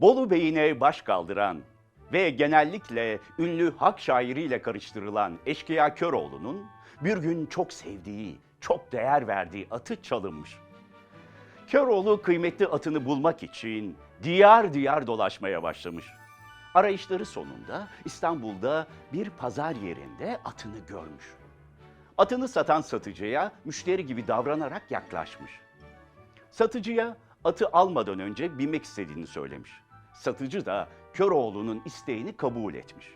tarihine baş kaldıran ve genellikle ünlü halk şairiyle karıştırılan Eşkıya Köroğlu'nun bir gün çok sevdiği, çok değer verdiği atı çalınmış. Köroğlu kıymetli atını bulmak için diyar diyar dolaşmaya başlamış. Arayışları sonunda İstanbul'da bir pazar yerinde atını görmüş. Atını satan satıcıya müşteri gibi davranarak yaklaşmış. Satıcıya atı almadan önce binmek istediğini söylemiş. Satıcı da Köroğlu'nun isteğini kabul etmiş.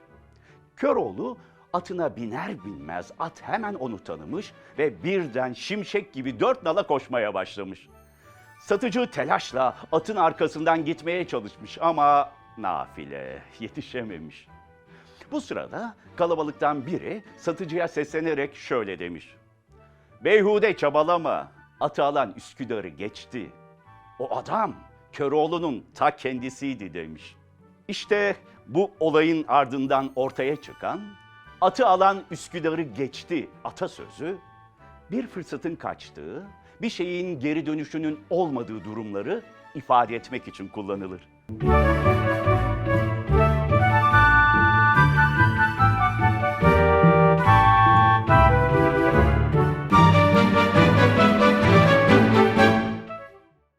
Köroğlu atına biner binmez at hemen onu tanımış ve birden şimşek gibi dört nala koşmaya başlamış. Satıcı telaşla atın arkasından gitmeye çalışmış ama nafile yetişememiş. Bu sırada kalabalıktan biri satıcıya seslenerek şöyle demiş. Beyhude çabalama, atı alan Üsküdar'ı geçti. O adam Köroğlu'nun ta kendisiydi demiş. İşte bu olayın ardından ortaya çıkan atı alan Üsküdar'ı geçti atasözü bir fırsatın kaçtığı, bir şeyin geri dönüşünün olmadığı durumları ifade etmek için kullanılır.